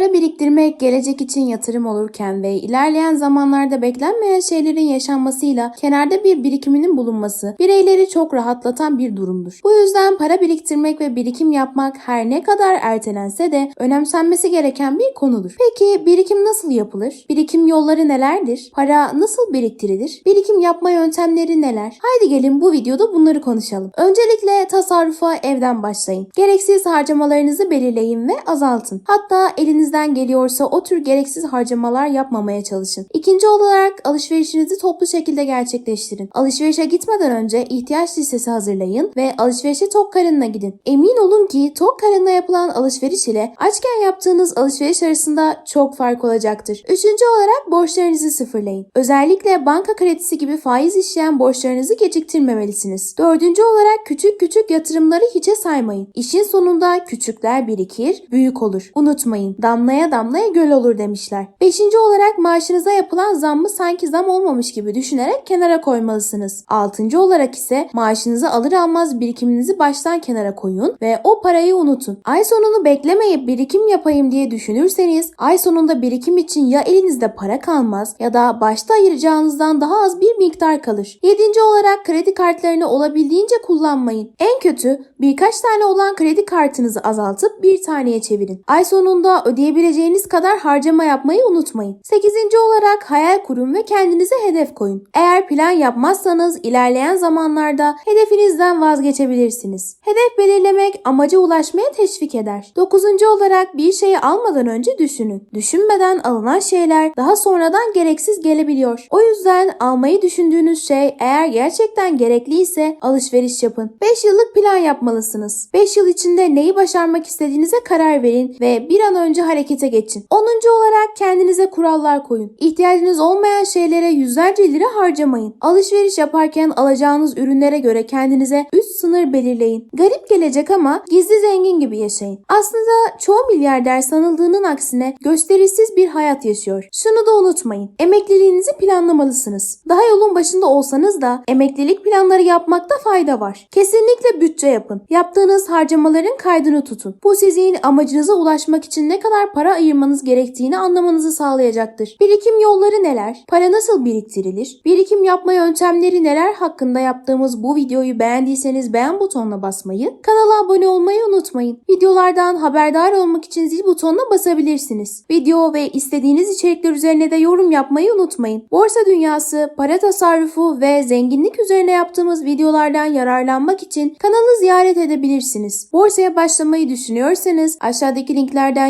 Para biriktirmek gelecek için yatırım olurken ve ilerleyen zamanlarda beklenmeyen şeylerin yaşanmasıyla kenarda bir birikiminin bulunması bireyleri çok rahatlatan bir durumdur. Bu yüzden para biriktirmek ve birikim yapmak her ne kadar ertelense de önemsenmesi gereken bir konudur. Peki birikim nasıl yapılır? Birikim yolları nelerdir? Para nasıl biriktirilir? Birikim yapma yöntemleri neler? Haydi gelin bu videoda bunları konuşalım. Öncelikle tasarrufa evden başlayın. Gereksiz harcamalarınızı belirleyin ve azaltın. Hatta elinizden geliyorsa o tür gereksiz harcamalar yapmamaya çalışın. İkinci olarak alışverişinizi toplu şekilde gerçekleştirin. Alışverişe gitmeden önce ihtiyaç listesi hazırlayın ve alışverişe tok karınla gidin. Emin olun ki tok karınla yapılan alışveriş ile açken yaptığınız alışveriş arasında çok fark olacaktır. Üçüncü olarak borçlarınızı sıfırlayın. Özellikle banka kredisi gibi faiz işleyen borçlarınızı geciktirmemelisiniz. Dördüncü olarak küçük küçük yatırımları hiçe saymayın. İşin sonunda küçükler birikir, büyük olur. Unutmayın, damlaya damlaya göl olur demişler. Beşinci olarak maaşınıza yapılan zammı sanki zam olmamış gibi düşünerek kenara koymalısınız. Altıncı olarak ise maaşınızı alır almaz birikiminizi baştan kenara koyun ve o parayı unutun. Ay sonunu beklemeyip birikim yapayım diye düşünürseniz ay sonunda birikim için ya elinizde para kalmaz ya da başta ayıracağınızdan daha az bir miktar kalır. Yedinci olarak kredi kartlarını olabildiğince kullanmayın. En kötü birkaç tane olan kredi kartınızı azaltıp bir taneye çevirin. Ay sonunda ödeyebileceğiniz kadar harcama yapmayı unutmayın. Sekizinci olarak hayal kurun ve kendinize hedef koyun. Eğer plan yapmazsanız ilerleyen zamanlarda hedefinizden vazgeçebilirsiniz. Hedef belirlemek amaca ulaşmaya teşvik eder. Dokuzuncu olarak bir şeyi almadan önce düşünün. Düşünmeden alınan şeyler daha sonradan gereksiz gelebiliyor. O yüzden almayı düşündüğünüz şey eğer gerçekten gerekliyse alışveriş yapın. 5 yıllık plan yapmalısınız. 5 yıl içinde neyi başarmak istediğinize karar verin ve bir an önce harekete geçin. 10. olarak kendinize kurallar koyun. İhtiyacınız olmayan şeylere yüzlerce lira harcamayın. Alışveriş yaparken alacağınız ürünlere göre kendinize üst sınır belirleyin. Garip gelecek ama gizli zengin gibi yaşayın. Aslında çoğu milyarder sanıldığının aksine gösterişsiz bir hayat yaşıyor. Şunu da unutmayın. Emekliliğinizi planlamalısınız. Daha yolun başında olsanız da emeklilik planları yapmakta fayda var. Kesinlikle bütçe yapın. Yaptığınız harcamaların kaydını tutun. Bu sizin amacınıza ulaşmak için ne kadar para ayırmanız gerektiğini anlamanızı sağlayacaktır. Birikim yolları neler? Para nasıl biriktirilir? Birikim yapma yöntemleri neler hakkında yaptığımız bu videoyu beğendiyseniz beğen butonuna basmayı, kanala abone olmayı unutmayın. Videolardan haberdar olmak için zil butonuna basabilirsiniz. Video ve istediğiniz içerikler üzerine de yorum yapmayı unutmayın. Borsa dünyası, para tasarrufu ve zenginlik üzerine yaptığımız videolardan yararlanmak için kanalı ziyaret edebilirsiniz. Borsaya başlamayı düşünüyorsanız aşağıdaki linklerden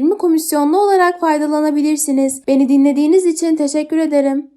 %20 komisyonlu olarak faydalanabilirsiniz. Beni dinlediğiniz için teşekkür ederim.